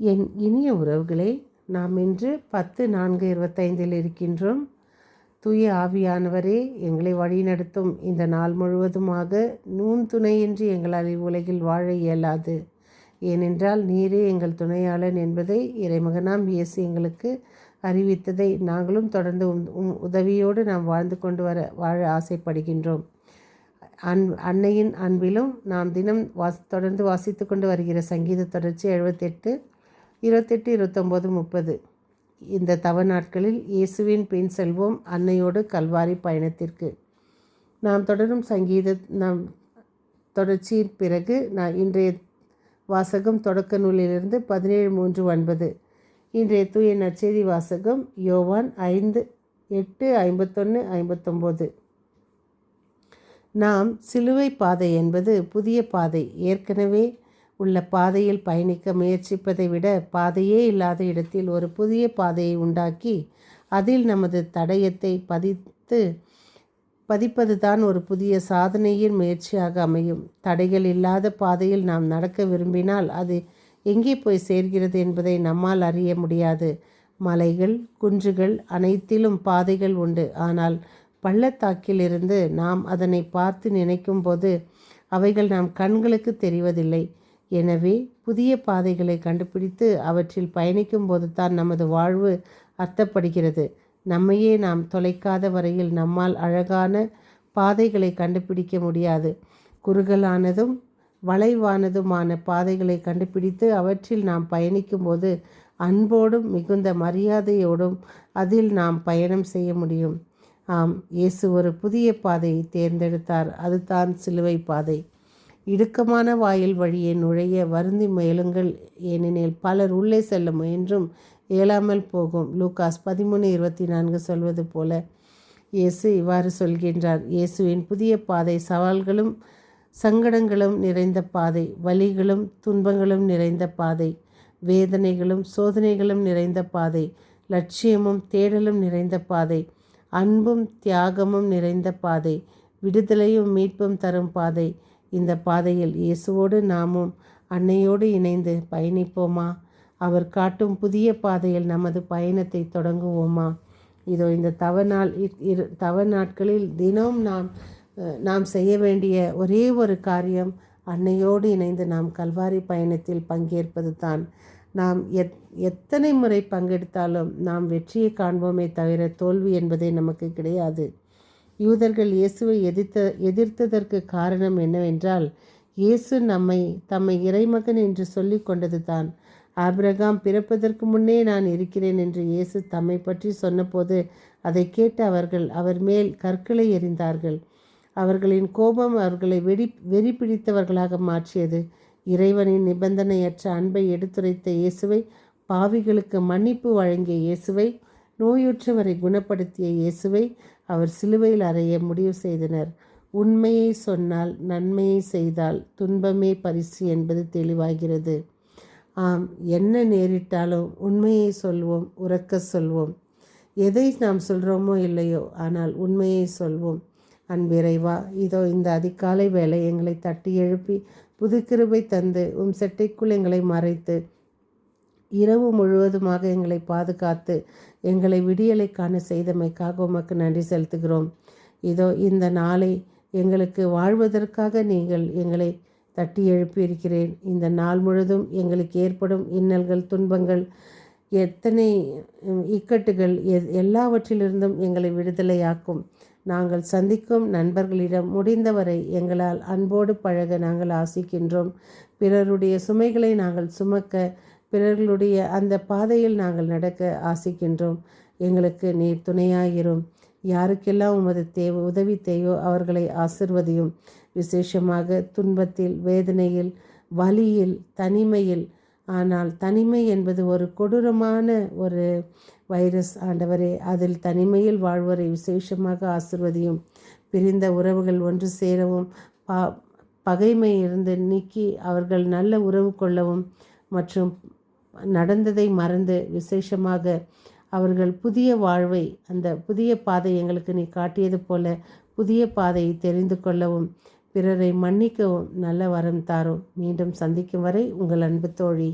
என் இனிய உறவுகளே நாம் இன்று பத்து நான்கு இருபத்தைந்தில் இருக்கின்றோம். தூய ஆவியானவரே எங்களை வழிநடத்தும் இந்த நாள் முழுவதுமாக நூன் துணையின்றி எங்களால் இவ்வுலகில் வாழ இயலாது. ஏனென்றால் நீரே எங்கள் துணையாளன் என்பதை இறைமகனாம் இயேசு எங்களுக்கு அறிவித்ததை நாங்களும் தொடர்ந்து உதவியோடு நாம் வாழ்ந்து கொண்டு வர வாழ ஆசைப்படுகின்றோம். அன் அன்னையின் அன்பிலும் நாம் தினம் வாஸ் தொடர்ந்து வாசித்து கொண்டு வருகிற சங்கீத தொடர்ச்சி எழுபத்தெட்டு இருபத்தெட்டு இருபத்தொம்போது முப்பது. இந்த தவ நாட்களில் இயேசுவின் பின் செல்வோம் அன்னையோடு கல்வாரி பயணத்திற்கு. நாம் தொடரும் சங்கீத நாம் தொடர்ச்சியின் பிறகு நான் இன்றைய வாசகம் தொடக்க நூலிலிருந்து பதினேழு மூன்று ஒன்பது. இன்றைய தூய நற்செய்தி வாசகம் யோவான் ஐந்து எட்டு ஐம்பத்தொன்று ஐம்பத்தொம்போது. நாம் சிலுவை பாதை என்பது புதிய பாதை. ஏற்கனவே உள்ள பாதையில் பயணிக்க முயற்சிப்பதை விட பாதையே இல்லாத இடத்தில் ஒரு புதிய பாதையை உண்டாக்கி அதில் நமது தடயத்தை பதித்து பதிப்பது தான் ஒரு புதிய சாதனையின் முயற்சியாக அமையும். தடைகள் இல்லாத பாதையில் நாம் நடக்க விரும்பினால் அது எங்கே போய் சேர்கிறது என்பதை நம்மால் அறிய முடியாது. மலைகள் குன்றுகள் அனைத்திலும் பாதைகள் உண்டு. ஆனால் பள்ளத்தாக்கிலிருந்து நாம் அதனை பார்த்து நினைக்கும் போது அவைகள் நம் கண்களுக்கு தெரிவதில்லை. எனவே புதிய பாதைகளை கண்டுபிடித்து அவற்றில் பயணிக்கும் தான் நமது வாழ்வு அர்த்தப்படுகிறது. நம்மையே நாம் தொலைக்காத வரையில் நம்மால் அழகான பாதைகளை கண்டுபிடிக்க முடியாது. குறுகலானதும் வளைவானதுமான பாதைகளை கண்டுபிடித்து அவற்றில் நாம் பயணிக்கும்போது அன்போடும் மிகுந்த மரியாதையோடும் அதில் நாம் பயணம் செய்ய முடியும். ஆம் இயேசு ஒரு புதிய பாதையை தேர்ந்தெடுத்தார். அதுதான் சிலுவை பாதை. இடுக்கமான வாயில் வழியே நுழைய வருந்தி முயலுங்கள். ஏனெனில் பலர் உள்ளே செல்ல முயன்றும் இயலாமல் போகும். லூகாஸ் பதிமூணு இருபத்தி நான்கு சொல்வது போல இயேசு இவ்வாறு சொல்கின்றார். இயேசுவின் புதிய பாதை சவால்களும் சங்கடங்களும் நிறைந்த பாதை வலிகளும் துன்பங்களும் நிறைந்த பாதை வேதனைகளும் சோதனைகளும் நிறைந்த பாதை லட்சியமும் தேடலும் நிறைந்த பாதை அன்பும் தியாகமும் நிறைந்த பாதை விடுதலையும் மீட்பும் தரும் பாதை இந்த பாதையில் இயேசுவோடு நாமும் அன்னையோடு இணைந்து பயணிப்போமா? அவர் காட்டும் புதிய பாதையில் நமது பயணத்தை தொடங்குவோமா? இதோ இந்த தவ நாள் இரு தவ நாட்களில் தினம் நாம் நாம் செய்ய வேண்டிய ஒரே ஒரு காரியம் அன்னையோடு இணைந்து நாம் கல்வாரி பயணத்தில் பங்கேற்பது தான். நாம் எத் எத்தனை முறை பங்கெடுத்தாலும் நாம் வெற்றியை காண்போமே தவிர தோல்வி என்பதே நமக்கு கிடையாது. யூதர்கள் இயேசுவை எதிர்த்த எதிர்த்ததற்கு காரணம் என்னவென்றால் இயேசு நம்மை தம்மை இறைமகன் என்று சொல்லி கொண்டது தான் ஆபிரகாம் பிறப்பதற்கு முன்னே நான் இருக்கிறேன் என்று இயேசு தம்மை பற்றி சொன்னபோது அதை கேட்டு அவர்கள் அவர் மேல் கற்களை எறிந்தார்கள். அவர்களின் கோபம் அவர்களை வெடி வெறி பிடித்தவர்களாக மாற்றியது. இறைவனின் நிபந்தனையற்ற அன்பை எடுத்துரைத்த இயேசுவை பாவிகளுக்கு மன்னிப்பு வழங்கிய இயேசுவை நோயுற்றவரை குணப்படுத்திய இயேசுவை அவர் சிலுவையில் அறைய முடிவு செய்தனர். உண்மையை சொன்னால் நன்மையை செய்தால் துன்பமே பரிசு என்பது தெளிவாகிறது. ஆம் என்ன நேரிட்டாலும் உண்மையை சொல்வோம் உறக்க சொல்வோம். எதை நாம் சொல்கிறோமோ இல்லையோ ஆனால் உண்மையை சொல்வோம். அன்பிறைவா இதோ இந்த அதிகாலை வேலை எங்களை தட்டி எழுப்பி புது கிருபை தந்து உம் செட்டைக்குள் எங்களை மறைத்து இரவு முழுவதுமாக எங்களை பாதுகாத்து எங்களை விடியலை காண செய்தமைக்காக உமக்கு நன்றி செலுத்துகிறோம். இதோ இந்த நாளை எங்களுக்கு வாழ்வதற்காக நீங்கள் எங்களை தட்டி எழுப்பியிருக்கிறேன். இந்த நாள் முழுதும் எங்களுக்கு ஏற்படும் இன்னல்கள் துன்பங்கள் எத்தனை இக்கட்டுகள் எல்லாவற்றிலிருந்தும் எங்களை விடுதலையாக்கும். நாங்கள் சந்திக்கும் நண்பர்களிடம் முடிந்தவரை எங்களால் அன்போடு பழக நாங்கள் ஆசிக்கின்றோம். பிறருடைய சுமைகளை நாங்கள் சுமக்க பிறர்களுடைய அந்த பாதையில் நாங்கள் நடக்க ஆசிக்கின்றோம். எங்களுக்கு நீர் துணையாயிரும். யாருக்கெல்லாம் உமது தேவை உதவி தேவையோ அவர்களை ஆசிர்வதியும். விசேஷமாக துன்பத்தில் வேதனையில் வலியில் தனிமையில். ஆனால் தனிமை என்பது ஒரு கொடூரமான ஒரு வைரஸ் ஆண்டவரே. அதில் தனிமையில் வாழ்வோரை விசேஷமாக ஆசிர்வதியும். பிரிந்த உறவுகள் ஒன்று சேரவும். பா பகைமை இருந்து நீக்கி அவர்கள் நல்ல உறவு கொள்ளவும் மற்றும் நடந்ததை மறந்து விசேஷமாக அவர்கள் புதிய வாழ்வை அந்த புதிய பாதை எங்களுக்கு நீ காட்டியது போல புதிய பாதையை தெரிந்து கொள்ளவும் பிறரை மன்னிக்கவும் நல்ல வரம் தாரும். மீண்டும் சந்திக்கும் வரை உங்கள் அன்பு தோழி.